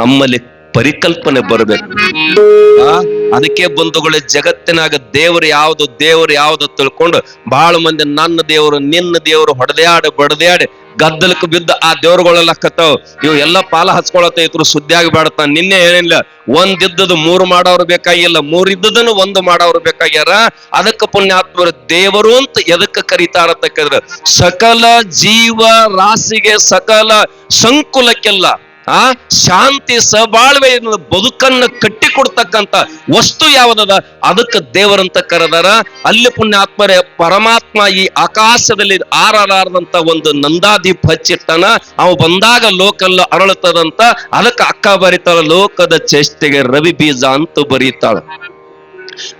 ನಮ್ಮಲ್ಲಿ ಪರಿಕಲ್ಪನೆ ಬರಬೇಕು. ಅದಕ್ಕೆ ಬಂಧುಗಳೇ, ಜಗತ್ತಿನಾಗ ದೇವರು ಯಾವ್ದು ದೇವರು ಯಾವ್ದು ತಿಳ್ಕೊಂಡು ಬಹಳ ಮಂದಿ ನನ್ನ ದೇವರು, ನಿನ್ನ ದೇವರು ಹೊಡೆದಾಡಿ, ಬಡದಾಡಿ, ಗದ್ದಲಕ್ಕೆ ಬಿದ್ದ ಆ ದೇವರುಗಳೆಲ್ಲ ಕತ್ತಾವ್. ಇವು ಎಲ್ಲ ಪಾಲ ಹಚ್ಕೊಳತ್ತ ಇದ್ರು ಸುದ್ದಿಯಾಗಿ ಬೇಡತ್ತ ನಿನ್ನೆ ಏನಿಲ್ಲ ಒಂದಿದ್ದದು ಮೂರು ಮಾಡೋರು ಬೇಕಾಗಿಲ್ಲ ಮೂರ್ ಇದ್ದದನ್ನು ಒಂದು ಮಾಡೋರು ಬೇಕಾಗ್ಯಾರ. ಅದಕ್ಕೆ ಪುಣ್ಯಾತ್ಮರು ದೇವರು ಅಂತ ಎದಕ್ಕೆ ಕರೀತಾರ ತಕ್ಕಿದ್ರ ಸಕಲ ಜೀವ ರಾಶಿಗೆ ಸಕಲ ಸಂಕುಲಕ್ಕೆಲ್ಲ ಆ? ಶಾಂತಿ ಸಬಾಳ್ವೆ ಬದುಕನ್ನ ಕಟ್ಟಿ ಕೊಡ್ತಕ್ಕಂತ ವಸ್ತು ಯಾವ್ದದ? ಅದಕ್ಕೆ ದೇವರಂತ ಕರೆದಾರ. ಅಲ್ಲಿ ಪುಣ್ಯಾತ್ಮರೇ, ಪರಮಾತ್ಮ ಈ ಆಕಾಶದಲ್ಲಿ ಆರಾರಾರದಂತ ಒಂದು ನಂದಾದೀಪ ಹಚ್ಚಿಟ್ಟನ. ಅವು ಬಂದಾಗ ಲೋಕಲ್ಲ ಅರಳುತ್ತದಂತ. ಅದಕ್ಕೆ ಅಕ್ಕ ಬರೀತಾಳ, ಲೋಕದ ಚೇಷ್ಟೆಗೆ ರವಿ ಬೀಜ ಅಂತ ಬರೀತಾಳ.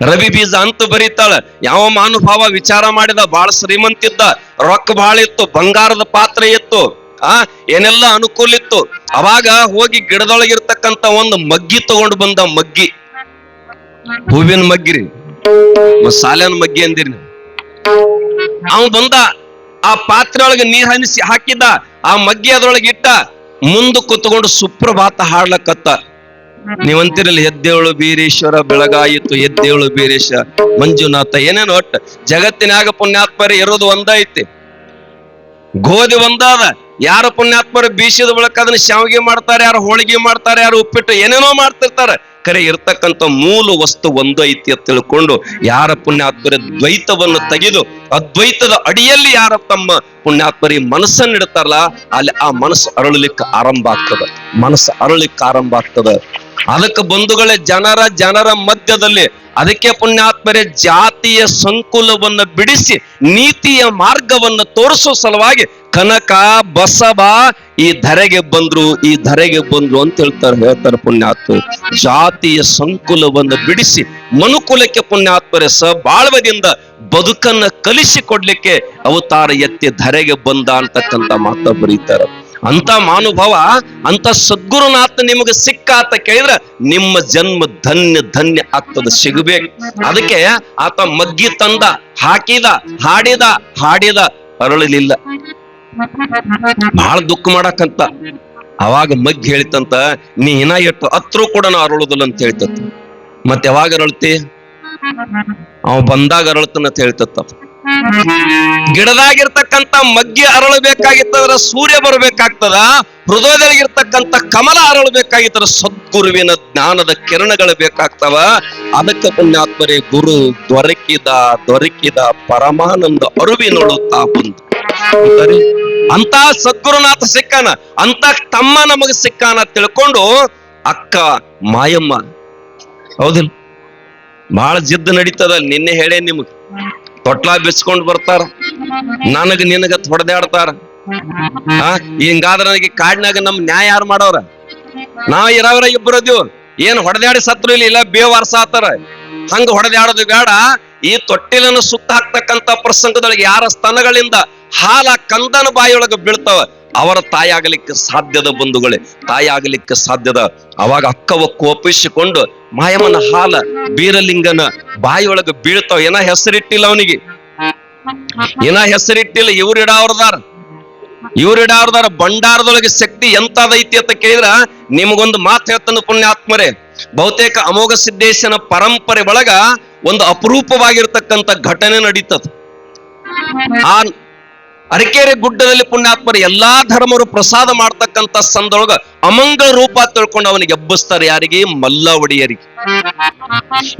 ರವಿ ಬೀಜ ಅಂತ ಬರೀತಾಳ. ಯಾವ ಮಾನುಭಾವ ವಿಚಾರ ಮಾಡಿದ? ಬಾಳ ಶ್ರೀಮಂತಿದ್ದ. ರೊಕ್ಕ ಬಾಳ ಇತ್ತು, ಬಂಗಾರದ ಪಾತ್ರೆ ಇತ್ತು. ಆ, ಏನೆಲ್ಲ ಅನುಕೂಲ ಇತ್ತು ಅವಾಗ ಹೋಗಿ ಗಿಡದೊಳಗಿರ್ತಕ್ಕಂತ ಒಂದು ಮಗ್ಗಿ ತಗೊಂಡು ಬಂದ ಮಗ್ಗಿ. ಹೂವಿನ ಮಗ್ಗಿರಿ. ಸಾಲಿನ ಮಗ್ಗಿ ಅಂದಿರಿ ಅವ್ ಬಂದ, ಆ ಪಾತ್ರೆ ಒಳಗೆ ನೀರ್ ಹನಿಸಿ ಹಾಕಿದ್ದ ಆ ಮಗ್ಗಿ ಅದ್ರೊಳಗೆ ಇಟ್ಟ, ಮುಂದ ಕುತ್ಕೊಂಡು ಸುಪ್ರಭಾತ ಹಾಡ್ಲಕತ್ತ. ನೀವಂತಿರಲಿ, ಎದ್ದೇಳು ಬೀರೇಶ್ವರ, ಬೆಳಗಾಯಿತು ಎದ್ದೇಳು ಬೀರೇಶ ಮಂಜುನಾಥ, ಏನೇನು ಒಟ್ಟ. ಜಗತ್ತಿನಾಗ ಪುಣ್ಯಾತ್ಮರಿ, ಇರೋದು ಒಂದ ಐತಿ ಗೋಧಿ ಒಂದಾದ. ಯಾರು ಪುಣ್ಯಾತ್ಮರು ಬೀಸಿದ ಬಳಿಕ ಅದನ್ನ ಶಾವಿಗೆ ಮಾಡ್ತಾರೆ, ಯಾರು ಹೋಳಿಗೆ ಮಾಡ್ತಾರೆ, ಯಾರು ಉಪ್ಪಿಟ್ಟು ಏನೇನೋ ಮಾಡ್ತಿರ್ತಾರೆ. ಕರೆ ಇರ್ತಕ್ಕಂಥ ಮೂಲ ವಸ್ತು ಒಂದು ಐತಿ ಅಂತ ತಿಳ್ಕೊಂಡು ಯಾರ ಪುಣ್ಯಾತ್ಮರ ದ್ವೈತವನ್ನು ತೆಗೆದು ಅದ್ವೈತದ ಅಡಿಯಲ್ಲಿ ಯಾರ ತಮ್ಮ ಪುಣ್ಯಾತ್ಮರಿ ಮನಸ್ಸನ್ನ ಇಡ್ತಾರಲ್ಲ, ಅಲ್ಲಿ ಆ ಮನಸ್ಸು ಅರಳಲಿಕ್ಕೆ ಆರಂಭ ಆಗ್ತದ. ಮನಸ್ಸು ಅರಳಲಿಕ್ಕೆ ಆರಂಭ ಆಗ್ತದ. ಅದಕ್ಕೆ ಬಂಧುಗಳೇ, ಜನರ ಜನರ ಮಧ್ಯದಲ್ಲಿ ಅದಕ್ಕೆ ಪುಣ್ಯಾತ್ಮರೇ ಜಾತಿಯ ಸಂಕುಲವನ್ನು ಬಿಡಿಸಿ ನೀತಿಯ ಮಾರ್ಗವನ್ನು ತೋರಿಸೋ ಸಲುವಾಗಿ ಕನಕ, ಬಸವ ಈ ಧರೆಗೆ ಬಂದ್ರು, ಈ ಧರೆಗೆ ಬಂದ್ರು ಅಂತ ಹೇಳ್ತಾರೆ ಹೇಳ್ತಾರೆ ಪುಣ್ಯಾತ್ಮ ಜಾತಿಯ ಸಂಕುಲವನ್ನ ಬಿಡಿಸಿ ಮನುಕುಲಕ್ಕೆ ಪುಣ್ಯಾತ್ಮರೇ ಸಬಾಳ್ವದಿಂದ ಬದುಕನ್ನ ಕಲಿಸಿ ಕೊಡ್ಲಿಕ್ಕೆ ಅವತಾರ ಎತ್ತಿ ಧರೆಗೆ ಬಂದ ಅಂತಕ್ಕಂತ ಮಾತ ಬರೀತಾರೆ. ಅಂತ ಮಾನುಭವ ಅಂತ ಸದ್ಗುರುನಾಥ ನಿಮಗೆ ಸಿಕ್ಕ ಅಂತ ಕೇಳಿದ್ರೆ ನಿಮ್ಮ ಜನ್ಮ ಧನ್ಯ ಧನ್ಯ ಆಗ್ತದ, ಸಿಗಬೇಕು. ಅದಕ್ಕೆ ಆತ ಮಗ್ಗಿ ತಂದ, ಹಾಕಿದ, ಹಾಡಿದ ಹಾಡಿದ ಅರಳಲಿಲ್ಲ. ಬಹಳ ದುಃಖ ಮಾಡಕ್ಕಂತ ಅವಾಗ ಮಗ್ಗಿ ಹೇಳಿತಂತ, ನೀ ಇನ್ನ ಎಷ್ಟು ಹತ್ರೂ ಕೂಡ ನಾ ಅರಳುದಿಲ್ಲ ಅಂತ ಹೇಳ್ತತ್ತ ಮತ್ತೆ ಯಾವಾಗ ಅರಳ್ತಿ? ಅವ ಬಂದಾಗ ಅರಳ್ತಾನ ಅಂತ ಹೇಳ್ತತ್ತ ಗಿಡದಾಗಿರ್ತಕ್ಕಂತ ಮಗ್ಗಿ ಅರಳಬೇಕಾಗಿತ್ತಂದ್ರ ಸೂರ್ಯ ಬರಬೇಕಾಗ್ತದ ಹೃದಯದೊಳಗಿರ್ತಕ್ಕಂತ ಕಮಲ ಅರಳಬೇಕಾಗಿತ್ತಂದ್ರ ಸದ್ಗುರುವಿನ ಜ್ಞಾನದ ಕಿರಣಗಳು ಬೇಕಾಗ್ತವ. ಅದಕ್ಕೆ ಪುಣ್ಯಾತ್ಮರೇ, ಗುರು, ದೊರಕಿದ ದೊರಕಿದ ಪರಮಾನಂದ ಅರುವಿನೊಳು ತಾ ಅಂತಾರೆ ಅಂತ ಸದ್ಗುರುನಾಥ ಸಿಕ್ಕಾನ ಅಂತ ತಮ್ಮ ನಮಗ ಸಿಕ್ಕಾನ ತಿಳ್ಕೊಂಡು ಅಕ್ಕ ಮಾಯಮ್ಮ, ಹೌದಿಲ್ಲ? ಬಹಳ ಜಿದ್ದು ನಡೀತದ, ನಿನ್ನೆ ಹೇಳೇ ನಿಮಗ್. ತೊಟ್ಲ ಬಿಚ್ಕೊಂಡ್ ಬರ್ತಾರ. ನನಗ ನಿನಗ ಹೊಡೆದಾಡ್ತಾರ. ಆ, ಹಿಂಗಾದ್ರ ನನಗೆ ಕಾಡ್ನಾಗ ನಮ್ ನ್ಯಾಯ ಯಾರು ಮಾಡೋರ? ನಾವ್ ಇರವರ ಇಬ್ಬರು ಅದೀವ್ ಏನ್ ಹೊಡೆದಾಡಿ ಸತ್ರು ಇಲ್ಲ ಇಲ್ಲ ಬೇವಾರ್ಸ ಆತಾರ? ಹಂಗ ಹೊಡೆದಾಡೋದು ಬೇಡ. ಈ ತೊಟ್ಟಿಲನ್ನು ಸುತ್ತ ಹಾಕ್ತಕ್ಕಂತ ಪ್ರಸಂಗದೊಳಗೆ ಯಾರ ಸ್ತನಗಳಿಂದ ಹಾಲ ಕಂದನ ಬಾಯಿಯೊಳಗೆ ಬೀಳ್ತಾವ, ಅವರ ತಾಯಿ ಆಗಲಿಕ್ಕೆ ಸಾಧ್ಯದ ಬಂಧುಗಳೇ ತಾಯಿ ಆಗಲಿಕ್ಕೆ ಸಾಧ್ಯದ. ಅವಾಗ ಅಕ್ಕವ ಕೋಪಿಸಿಕೊಂಡು ಮಾಯಮ್ಮನ ಹಾಲ ಬೀರಲಿಂಗನ ಬಾಯಿಯೊಳಗೆ ಬೀಳ್ತಾವ. ಏನ ಹೆಸರಿಟ್ಟಿಲ್ಲ ಅವನಿಗೆ? ಏನ ಹೆಸರಿಟ್ಟಿಲ್ಲ? ಇವ್ರಿಡಾವ್ರದಾರ ಇವ್ರಿಡಾವ್ರದಾರ ಬಂಡಾರದೊಳಗೆ ಶಕ್ತಿ ಎಂತದೈತಿ ಅಂತ ಕೇಳಿದ್ರ, ನಿಮಗೊಂದು ಮಾತು ಹೇಳ್ತಾನೆ ಪುಣ್ಯಾತ್ಮರೇ. ಬಹುತೇಕ ಅಮೋಘ ಸಿದ್ದೇಶನ ಪರಂಪರೆ ಒಳಗ ಒಂದು ಅಪರೂಪವಾಗಿರ್ತಕ್ಕಂಥ ಘಟನೆ ನಡೀತದ. ಆ ಅರಕೆರೆ ಗುಡ್ಡದಲ್ಲಿ ಪುಣ್ಯಾತ್ಮರು ಎಲ್ಲಾ ಧರ್ಮರು ಪ್ರಸಾದ ಮಾಡ್ತಕ್ಕಂತ ಸಂದೊಳಗ ಅಮಂಗಳ ರೂಪ ತಿಳ್ಕೊಂಡು ಅವನಿಗೆ ಎಬ್ಬಿಸ್ತಾರೆ ಯಾರಿಗೆ? ಮಲ್ಲ ಒಡೆಯರಿಗೆ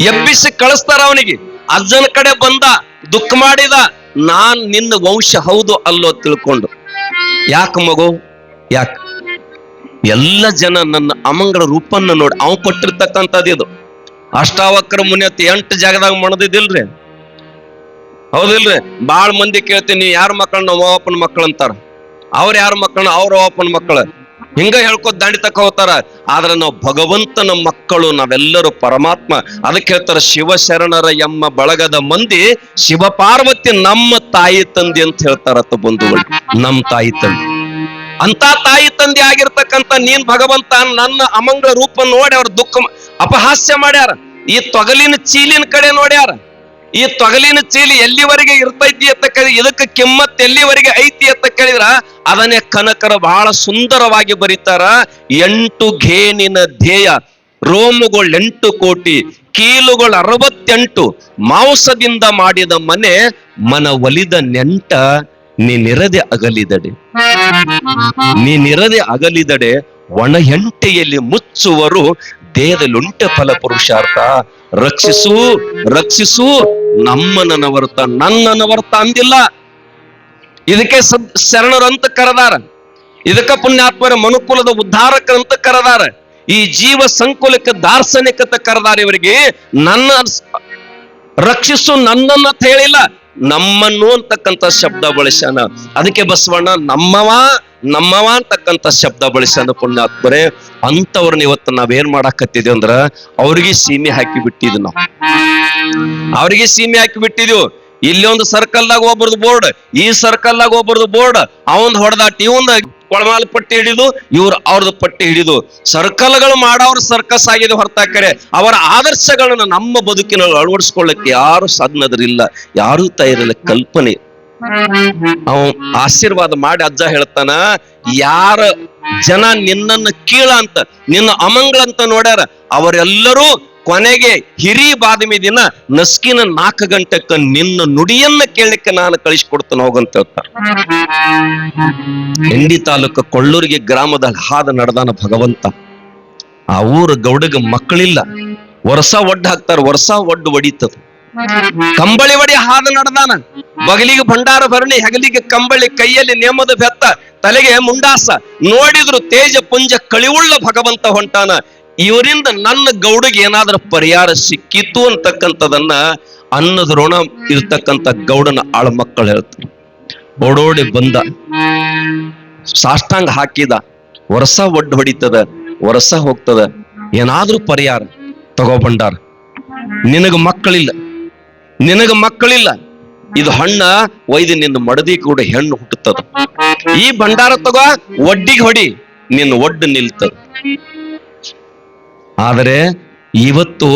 ಎಬ್ಬಿಸಿ ಕಳಿಸ್ತಾರ ಅವನಿಗೆ. ಅಜ್ಜನ ಕಡೆ ಬಂದ, ದುಃಖ ಮಾಡಿದ, ನಾನ್ ನಿನ್ನ ವಂಶ ಹೌದು ಅಲ್ಲೋ ತಿಳ್ಕೊಂಡು. ಯಾಕ ಮಗು? ಯಾಕ? ಎಲ್ಲ ಜನ ನನ್ನ ಅಮಂಗಳ ರೂಪನ್ನ ನೋಡಿ, ಅವ ಕೊಟ್ಟಿರ್ತಕ್ಕಂಥದ್ದು ಇದು. ಅಷ್ಟಾವಕ್ರ ಮುನಿಯತ್ ಎಂಟು ಜಾಗದಾಗ ಮಣದಿದಿಲ್ರಿ ಹೌದಿಲ್ರಿ? ಬಾಳ ಮಂದಿ ಕೇಳ್ತೀನಿ ಯಾರ ಮಕ್ಕಳನ್ನ ನಮ್ಮ ಅಪ್ಪನ ಮಕ್ಕಳು ಅಂತಾರ. ಅವ್ರ ಯಾರ ಮಕ್ಕಳನ್ನ ಅವ್ರ ಅಪ್ಪನ ಮಕ್ಕಳು ಹಿಂಗ ಹೇಳ್ಕೊತ ದಾಂಡಿ ತಕ್ಕ ಹೋಗ್ತಾರ. ಆದ್ರೆ ನಾವು ಭಗವಂತನ ಮಕ್ಕಳು, ನಾವೆಲ್ಲರೂ ಪರಮಾತ್ಮ. ಅದಕ್ಕೆ ಹೇಳ್ತಾರ, ಶಿವಶರಣರ ಎಮ್ಮ ಬಳಗದ ಮಂದಿ ಶಿವ ಪಾರ್ವತಿ ನಮ್ಮ ತಾಯಿ ತಂದೆ ಅಂತ ಹೇಳ್ತಾರತ್ತ ಬಂಧುಗಳು. ನಮ್ಮ ತಾಯಿ ತಂದೆ. ಅಂತ ತಾಯಿ ತಂದೆ ಆಗಿರ್ತಕ್ಕಂತ ನೀನ್ ಭಗವಂತ ನನ್ನ ಅಮಂಗಳ ರೂಪ ನೋಡಿ ಅವ್ರ ದುಃಖ ಅಪಹಾಸ್ಯ ಮಾಡ್ಯಾರ. ಈ ತೊಗಲಿನ ಚೀಲಿನ ಕಡೆ ನೋಡ್ಯಾರ. ಈ ತೊಗಲಿನ ಚೀಲಿ ಎಲ್ಲಿವರೆಗೆ ಇರ್ತೈತಿ ಅಂತ ಕೇಳಿ, ಇದಕ್ಕೆ ಕಿಮ್ಮತ್ ಎಲ್ಲಿವರೆಗೆ ಐತಿ ಅಂತ ಕೇಳಿದ್ರ, ಅದನ್ನೇ ಕನಕರ ಬಹಳ ಸುಂದರವಾಗಿ ಬರೀತಾರ, ಎಂಟು ಘೇನಿನ ಧ್ಯೇಯ, ರೋಮುಗಳು ಎಂಟು ಕೋಟಿ, ಕೀಲುಗಳು ಅರವತ್ತೆಂಟು, ಮಾಂಸದಿಂದ ಮಾಡಿದ ಮನೆ ಮನ ಒಲಿದ ನೆಂಟ ನೀನಿರದೆ ಅಗಲಿದಡೆ. ನೀನಿರದೆ ಅಗಲಿದಡೆ, ಒಣ ಎಂಟೆಯಲ್ಲಿ ಮುಚ್ಚುವರು, ದೇಹದಲ್ಲುಂಟೆ ಫಲ ಪುರುಷಾರ್ಥ. ರಕ್ಷಿಸು ರಕ್ಷಿಸು ನಮ್ಮನವರ್ತ ನನ್ನನವರ್ತ ಅಂದಿಲ್ಲ. ಇದಕ್ಕೆ ಶರಣರಂತ ಕರೆದಾರ. ಇದಕ್ಕ ಪುಣ್ಯಾತ್ಮರ ಮನುಕುಲದ ಉದ್ಧಾರಕರಂತ ಕರೆದಾರ. ಈ ಜೀವ ಸಂಕುಲಕ್ಕೆ ದಾರ್ಶನಿಕತೆ ಕರೆದಾರ ಇವರಿಗೆ. ನನ್ನ ರಕ್ಷಿಸು ನನ್ನನ್ನ ಅಂತ ಹೇಳಿಲ್ಲ. ನಮ್ಮನ್ನು ಅಂತಕ್ಕಂಥ ಶಬ್ದ ಬಳಸ್ಯಾನ. ಅದಕ್ಕೆ ಬಸವಣ್ಣ, ನಮ್ಮವ ನಮ್ಮವ ಅಂತಕ್ಕಂಥ ಶಬ್ದ ಬಳಸ್ಯಾನ ಪುಣ್ಯಾತ್ಮರೇ. ಅಂತವ್ರನ್ನ ಇವತ್ತು ನಾವೇನ್ ಮಾಡಾಕತ್ತಿದ್ವಿ ಅಂದ್ರ, ಅವ್ರಿಗೆ ಸೀಮೆ ಹಾಕಿ ಬಿಟ್ಟಿದ್ವಿ ನಾವು. ಅವ್ರಿಗೆ ಸೀಮೆ ಹಾಕಿ ಬಿಟ್ಟಿದ್ವು ಇಲ್ಲಿ ಒಂದು ಸರ್ಕಲ್ದಾಗ ಒಬ್ಬರದು ಬೋರ್ಡ್ ಈ ಸರ್ಕಲ್ ಸರ್ಕಲ್ದಾಗ ಒಬ್ಬರದು ಬೋರ್ಡ್ ಅವನ್ ಹೊಡೆದಾಟ, ಇವಂದ ಕೊಳಮಾಲ ಪಟ್ಟಿ ಹಿಡಿದು ಇವ್ರು ಅವ್ರದ್ದು ಪಟ್ಟಿ ಹಿಡಿದು. ಸರ್ಕಲ್ಗಳು ಮಾಡೋರು ಸರ್ಕಸ್ ಆಗಿದೆ ಹೊರತಾಕರೆ ಅವರ ಆದರ್ಶಗಳನ್ನ ನಮ್ಮ ಬದುಕಿನಲ್ಲಿ ಅಳವಡಿಸ್ಕೊಳ್ಳಕ್ಕೆ ಯಾರು ಸಾಧನದ್ರಿಲ್ಲ. ಯಾರು ತಯಾರಿಲ್ಲ ಕಲ್ಪನೆ. ಅವ ಆಶೀರ್ವಾದ ಮಾಡಿ ಅಜ್ಜ ಹೇಳ್ತಾನ, ಯಾರ ಜನ ನಿನ್ನನ್ನ ಕೀಳ ಅಂತ ನಿನ್ನ ಅಮಂಗಳ ಅಂತ ನೋಡ್ಯಾರ, ಅವರೆಲ್ಲರೂ ಕೊನೆಗೆ ಹಿರಿ ಬಾದಮಿ ದಿನ ನಸ್ಕಿನ ನಾಲ್ಕು ಗಂಟೆಕ್ಕ ನಿನ್ನ ನುಡಿಯನ್ನ ಕೇಳಲಿಕ್ಕೆ ನಾನು ಕಳಿಸ್ಕೊಡ್ತಾನ ಹೋಗಂತ ಹೇಳ್ತಾರೆ. ಹಿಂಡಿ ತಾಲೂಕು ಕೊಳ್ಳೂರಿಗೆ ಗ್ರಾಮದಲ್ಲಿ ಹಾದ ನಡೆದಾನ ಭಗವಂತ. ಆ ಊರ ಗೌಡಗ ಮಕ್ಕಳಿಲ್ಲ. ವರ್ಷ ಒಡ್ಡ ಹಾಕ್ತಾರ, ವರ್ಷ ಒಡ್ಡು ಒಡಿತದ. ಕಂಬಳಿ ಒಡಿ ಹಾದ ನಡೆದಾನ. ಬಗಲಿಗೆ ಭಂಡಾರ ಭರಣಿ ಹೆಗಲಿಗೆ ಕಂಬಳಿ, ಕೈಯಲ್ಲಿ ನೇಮದ ಬೆತ್ತ, ತಲೆಗೆ ಮುಂಡಾಸ. ನೋಡಿದ್ರು ತೇಜ ಪುಂಜ ಕಳಿವುಳ್ಳ ಭಗವಂತ ಹೊಂಟಾನ. ಇವರಿಂದ ನನ್ನ ಗೌಡಿಗೆ ಏನಾದ್ರೂ ಪರಿಹಾರ ಸಿಕ್ಕಿತ್ತು ಅಂತಕ್ಕಂಥದನ್ನ ಅನ್ನದ ಋಣ ಇರ್ತಕ್ಕಂಥ ಗೌಡನ ಆಳ ಮಕ್ಕಳು ಹೇಳ್ತಾರೆ. ಓಡೋಡಿ ಬಂದ. ಸಾಷ್ಟಾಂಗ ಹಾಕಿದ. ವರ್ಷ ಒಡ್ಡು ಹೊಡಿತದ. ವರ್ಷ ಹೋಗ್ತದ. ಏನಾದ್ರೂ ಪರಿಹಾರ ತಗೋ ಭಂಡಾರ. ನಿನಗ ಮಕ್ಕಳಿಲ್ಲ. ನಿನಗ ಮಕ್ಕಳಿಲ್ಲ. ಇದು ಹಣ್ಣ ಒಯ್ದು ನಿನ್ನ ಮಡದಿ ಕೂಡ ಹೆಣ್ಣು ಹುಟ್ಟುತ್ತದ. ಈ ಭಂಡಾರ ತಗೋ, ಒಡ್ಡಿಗೆ ಹೊಡಿ. ನಿನ್ನ ಒಡ್ಡು ನಿಲ್ತದ. ಆದರೆ ಇವತ್ತು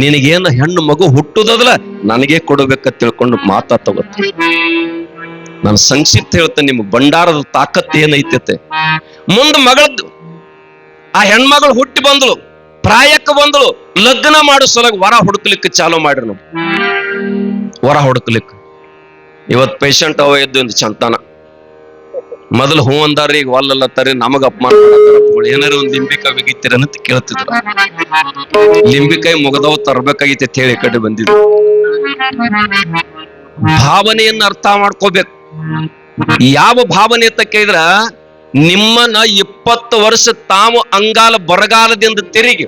ನಿನಗೇನ ಹೆಣ್ಣು ಮಗು ಹುಟ್ಟುದಲ್ಲ ನನಗೆ ಕೊಡಬೇಕ ತಿಳ್ಕೊಂಡು ಮಾತಾ ತಗೋತ ನಾನು ಸಂಕ್ಷಿಪ್ತ ಹೇಳ್ತೇನೆ ನಿಮ್ಮ ಭಂಡಾರದ ತಾಕತ್ ಏನೈತೆ ಮುಂದ ಮಗಳದ್ದು, ಆ ಹೆಣ್ಮಗಳು ಹುಟ್ಟಿ ಬಂದಳು, ಪ್ರಾಯಕ್ಕ ಬಂದಳು, ಲಗ್ನ ಮಾಡೋ ಸಲಗ ವರ ಹುಡುಕ್ಲಿಕ್ಕೆ ಚಾಲು ಮಾಡ್ರಿ ನಾವು. ವರ ಹುಡುಕ್ಲಿಕ್ಕೆ. ಇವತ್ ಪೇಷಂಟ್ ಅವ ಇದ್ದು ಒಂದು ಚಂತಾನ. ಮೊದಲು ಹೂ ಅಂದಾರ ಈಗ ಒಲ್ಲಲ್ಲತ್ತಾರಿ ನಮಗ ಅಪಮಾನ ಏನಾರ ಒಂದ್ ಲಿಂಬಿಕಾಯಿ ಬಿಗಿತೀರ ಅಂತ ಕೇಳ್ತಿದ್ರು. ಲಿಂಬಿಕಾಯಿ ಮುಗದವ ತರ್ಬೇಕಾಗಿತ್ತು ಹೇಳಿ ಕಡೆ ಬಂದಿದ್ರು. ಭಾವನೆಯನ್ನ ಅರ್ಥ ಮಾಡ್ಕೋಬೇಕು. ಯಾವ ಭಾವನೆ ಅಂತ ಕೇಳಿದ್ರ, ನಿಮ್ಮನ್ನ ಇಪ್ಪತ್ತು ವರ್ಷ ತಾವು ಅಂಗಾಲ ಬರಗಾಲದಿಂದ ತಿರುಗಿ,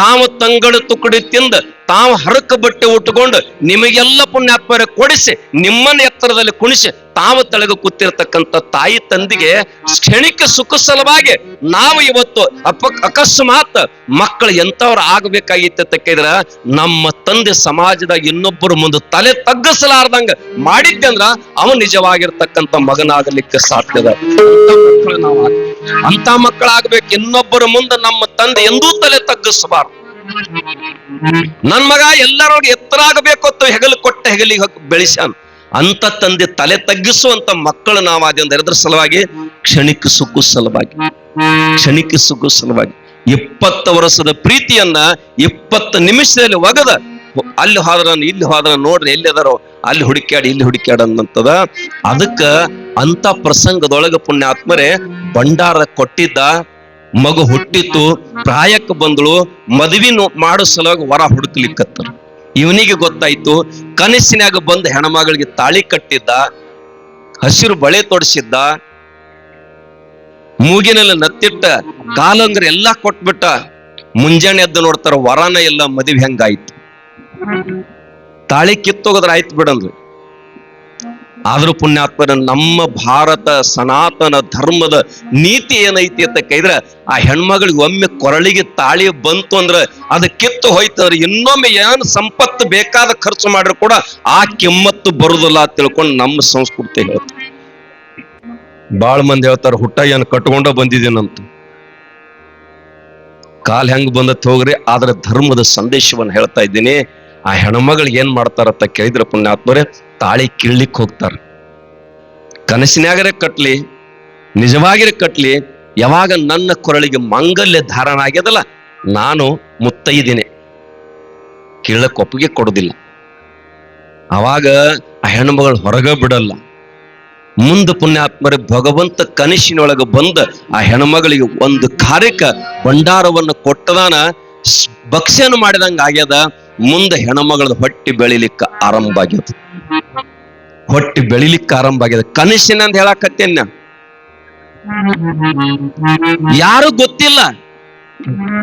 ತಾವು ತಂಗಳು ತುಕಡಿ ತಿಂದ ತಾವು ಹರಕ ಬಟ್ಟೆ ಉಟ್ಟುಕೊಂಡು ನಿಮಗೆಲ್ಲ ಪುಣ್ಯಾತ್ಮರ ಕೊಡಿಸಿ ನಿಮ್ಮನ್ನ ಎತ್ತರದಲ್ಲಿ ಕುಣಿಸಿ ತಾವು ತಳಗ ಕೂತಿರ್ತಕ್ಕಂಥ ತಾಯಿ ತಂದಿಗೆ ಕ್ಷಣಿಕ ಸುಖ ಸಲುವಾಗಿ ನಾವು ಇವತ್ತು ಅಪ ಅಕಸ್ಮಾತ್ ಮಕ್ಕಳು ಎಂಥವ್ರು ಆಗಬೇಕಾಗಿತ್ತು ನಮ್ಮ ತಂದೆ ಸಮಾಜದ ಇನ್ನೊಬ್ಬರು ಮುಂದೆ ತಲೆ ತಗ್ಗಿಸಲಾರ್ದಂಗ ಮಾಡಿದ್ದಂದ್ರ ಅವನು ನಿಜವಾಗಿರ್ತಕ್ಕಂಥ ಮಗನಾಗಲಿಕ್ಕೆ ಸಾಧ್ಯದ ಅಂತ ಮಕ್ಕಳಾಗ್ಬೇಕು. ಇನ್ನೊಬ್ಬರ ಮುಂದೆ ನಮ್ಮ ತಂದೆ ಎಂದೂ ತಲೆ ತಗ್ಗಿಸಬಾರ್ದು. ನನ್ ಮಗ ಎಲ್ಲರೂ ಎತ್ತರ ಆಗಬೇಕು ಅಂತ ಹೆಗಲು ಕೊಟ್ಟ ಹೆಗಲಿಗೆ ಬೆಳೆಸ್ಯಾನ. ಅಂತ ತಂದೆ ತಲೆ ತಗ್ಗಿಸುವಂತ ಮಕ್ಕಳು ನಾವಾದಿ ಅಂದ್ರೆ ಎದ್ರ ಸಲುವಾಗಿ ಕ್ಷಣಿಕ ಸುಖ ಸಲುವಾಗಿ. ಕ್ಷಣಿಕ ಸುಖ ಸಲುವಾಗಿ. ಇಪ್ಪತ್ತು ವರ್ಷದ ಪ್ರೀತಿಯನ್ನ ಇಪ್ಪತ್ತು ನಿಮಿಷದಲ್ಲಿ ಒಗದ. ಅಲ್ಲಿ ಹೋದ್ರ ಇಲ್ಲಿ ಹೋದ್ರ ನೋಡ್ರಿ ಎಲ್ಲಿ ಅದಾರೋ ಅಲ್ಲಿ ಹುಡುಕ್ಯಾಡಿ, ಇಲ್ಲಿ ಹುಡುಕ್ಯಾಡ ಅನ್ನಂತದ ಅದಕ್ಕ ಅಂತ ಪ್ರಸಂಗದೊಳಗ ಪುಣ್ಯಾತ್ಮರೇ ಭಂಡಾರ ಕೊಟ್ಟಿದ್ದ ಮಗು ಹುಟ್ಟಿತ್ತು, ಪ್ರಾಯಕ್ಕೆ ಬಂದಳು, ಮದುವೆ ಮಾಡೋ ಸಲುವಾಗಿ ವರ ಹುಡುಕ್ಲಿಕ್ಕತ್ತರು. ಇವನಿಗೆ ಗೊತ್ತಾಯ್ತು ಕನಸಿನಾಗ ಬಂದ ಹೆಣಮಗಳಿಗೆ ತಾಳಿ ಕಟ್ಟಿದ್ದ, ಹಸಿರು ಬಳೆ ತೊಡಿಸಿದ್ದ, ಮೂಗಿನಲ್ಲಿ ನತ್ತಿಟ್ಟ, ಕಾಲಂಗ್ರ ಎಲ್ಲಾ ಕೊಟ್ಬಿಟ್ಟ, ಮುಂಜಾನೆ ಎದ್ದು ನೋಡ್ತಾರ ವರನ ಎಲ್ಲ ಮದುವೆ ಹೆಂಗಾಯ್ತು. ತಾಳಿ ಕಿತ್ತೋಗದ್ರ ಆಯ್ತು ಬಿಡಂದ್ರಿ ಆದ್ರೂ ಪುಣ್ಯಾತ್ಮರ ನಮ್ಮ ಭಾರತ ಸನಾತನ ಧರ್ಮದ ನೀತಿ ಏನೈತಿ ಅಂತ ಕೈದ್ರ ಆ ಹೆಣ್ಮಗಳಿಗೆ ಒಮ್ಮೆ ಕೊರಳಿಗೆ ತಾಳಿ ಬಂತು ಅಂದ್ರ ಅದ ಕಿತ್ತು ಹೋಯ್ತಂದ್ರೆ ಇನ್ನೊಮ್ಮೆ ಏನು ಸಂಪತ್ತು ಬೇಕಾದ ಖರ್ಚು ಮಾಡ್ರು ಕೂಡ ಆ ಕೆಮ್ಮತ್ತು ಬರುದಿಲ್ಲ ತಿಳ್ಕೊಂಡು ನಮ್ಮ ಸಂಸ್ಕೃತಿ ಹೇಳ್ತಾರೆ. ಬಾಳ ಮಂದಿ ಹೇಳ್ತಾರ, ಹುಟ್ಟ ಏನು ಕಟ್ಕೊಂಡ ಬಂದಿದ್ದೇನಂತ. ಕಾಲ್ ಹೆಂಗ್ ಬಂದತ್ ಹೋಗ್ರಿ, ಆದ್ರ ಧರ್ಮದ ಸಂದೇಶವನ್ನು ಹೇಳ್ತಾ ಇದ್ದೀನಿ. ಆ ಹೆಣ್ಮಗಳು ಏನ್ ಮಾಡ್ತಾರತ್ತ ಕೇಳಿದ್ರ ಪುಣ್ಯಾತ್ಮರೇ ತಾಳಿ ಕೀಳ್ಲಿಕ್ ಹೋಗ್ತಾರ. ಕನಸಿನಾಗರೆ ಕಟ್ಲಿ, ನಿಜವಾಗಿರ ಕಟ್ಲಿ, ಯಾವಾಗ ನನ್ನ ಕೊರಳಿಗೆ ಮಂಗಲ್ಯ ಧಾರಣ ಆಗ್ಯದಲ್ಲ ನಾನು ಮುತ್ತೈದಿನಿ. ಕೀಳಕ್ಕೆ ಒಪ್ಪಿಗೆ ಕೊಡೋದಿಲ್ಲ. ಅವಾಗ ಆ ಹೆಣ್ಮಗಳು ಹೊರಗ ಬಿಡಲ್ಲ. ಮುಂದ ಪುಣ್ಯಾತ್ಮರ ಭಗವಂತ ಕನಸಿನೊಳಗೆ ಬಂದ ಆ ಹೆಣ್ಮಗಳಿಗೆ ಒಂದು ಕಾರ್ಯಕ ಭಂಡಾರವನ್ನು ಕೊಟ್ಟದಾನ, ಭಕ್ಷ್ಯನ ಮಾಡಿದಂಗ ಆಗ್ಯದ ಮುಂದೆ ಹೆಣ್ಮಗಳ ಹೊಟ್ಟಿ ಬೆಳಿಲಿಕ್ಕೆ ಆರಂಭ ಆಗ್ಯದ. ಹೊಟ್ಟಿ ಬೆಳಿಲಿಕ್ಕೆ ಆರಂಭ ಆಗಿದೆ ಕನಸಿನ ಅಂತ ಹೇಳಕತ್ತೇನ. ಯಾರು ಗೊತ್ತಿಲ್ಲ.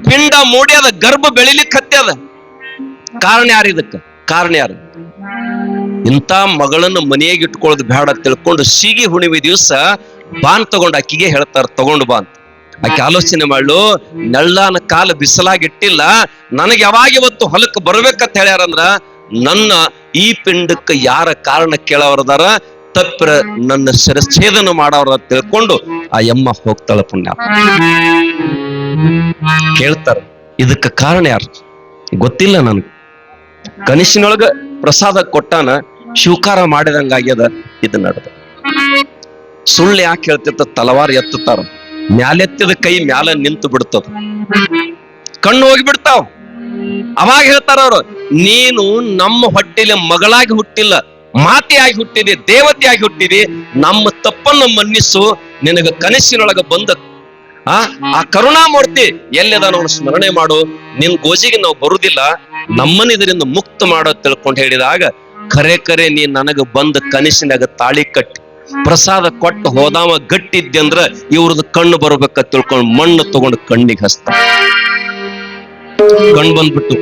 ಪಿಂಡ ಮೂಡ್ಯದ ಗರ್ಭ ಬೆಳಿಲಿಕ್ಕೆ ಕಾರಣ ಯಾರು ಇದಕ್ಕ? ಕಾರಣ ಯಾರು? ಇಂಥ ಮಗಳನ್ನ ಮನೆಯಾಗಿ ಇಟ್ಕೊಳ್ಳೋದು ಬೇಡ ತಿಳ್ಕೊಂಡು ಸೀಗಿ ಹುಣಿಮೆ ದಿವಸ ಬಾನ್ ತಗೊಂಡ ಅಕ್ಕಿಗೆ ಹೇಳ್ತಾರ, ತಗೊಂಡು ಬಾ ಅಂತ. ಆಕೆ ಆಲೋಚನೆ ಮಾಡ್ಲು, ನೆಳ್ಳನ ಕಾಲ ಬಿಸಲಾಗಿಟ್ಟಿಲ್ಲ ನನಗೆ ಯಾವಾಗ ಇವತ್ತು ಹೊಲಕ್ಕೆ ಬರ್ಬೇಕಂತ ಹೇಳ್ಯಾರಂದ್ರ ನನ್ನ ಈ ಪಿಂಡಕ್ಕೆ ಯಾರ ಕಾರಣ ಕೇಳವರದಾರ ತಪ್ಪಿರ ನನ್ನ ಶಿರಚ್ಛೇದನ ಮಾಡವ್ರ ತಿಳ್ಕೊಂಡು ಆ ಯಮ್ಮ ಹೋಗ್ತಾಳ ಪುಣ್ಯ. ಕೇಳ್ತಾರ. ಇದಕ್ಕ ಕಾರಣ ಯಾರು? ಗೊತ್ತಿಲ್ಲ ನನಗೆ. ಕನಿಷ್ಠನೊಳಗ ಪ್ರಸಾದ ಕೊಟ್ಟಾನ ಶಿವಕಾರ ಮಾಡಿದಂಗಾಗ್ಯದ ಇದು ನಡೆದ. ಸುಳ್ಳು ಯಾಕೆ ಹೇಳ್ತಿರ್ತ ತಲವಾರ್ ಎತ್ತುತ್ತಾರ. ಮ್ಯಾಲೆತ್ತಿದ ಕೈ ಮ್ಯಾಲ ನಿಂತು ಬಿಡ್ತದ. ಕಣ್ಣು ಹೋಗಿ ಬಿಡ್ತಾವ. ಅವಾಗ ಹೇಳ್ತಾರ ಅವರು, ನೀನು ನಮ್ಮ ಹೊಟ್ಟೆಲಿ ಮಗಳಾಗಿ ಹುಟ್ಟಿಲ್ಲ, ಮಾತೆಯಾಗಿ ಹುಟ್ಟಿದೆ, ದೇವತೆಯಾಗಿ ಹುಟ್ಟಿದೆ, ನಮ್ಮ ತಪ್ಪನ್ನು ಮನ್ನಿಸು, ನಿನಗ ಕನಸಿನೊಳಗ ಬಂದ, ಆ ಆ ಕರುಣಾಮೂರ್ತಿ ಎಲ್ಲಿದ ನಾವು ಸ್ಮರಣೆ ಮಾಡು, ನಿನ್ ಗೋಜಿಗೆ ನಾವು ಬರುದಿಲ್ಲ, ನಮ್ಮನ್ನ ಇದರಿಂದ ಮುಕ್ತ ಮಾಡೋ ತಿಳ್ಕೊಂಡು ಹೇಳಿದಾಗ ಕರೆ ಕರೆ ನೀ ನನಗ ಬಂದ ಕನಸಿನಾಗ ತಾಳಿ ಕಟ್ಟಿ ಪ್ರಸಾದ ಕೊಟ್ಟು ಹೋದಾವ ಗಟ್ಟಿದ್ದೆ ಅಂದ್ರ ಇವ್ರದ್ದು ಕಣ್ಣು ಬರ್ಬೇಕ ತಿಳ್ಕೊಂಡು ಮಣ್ಣು ತಗೊಂಡು ಕಣ್ಣಿಗೆ ಹಸ್ತ ಕಣ್ಣು ಬಂದ್ಬಿಟ್ಟು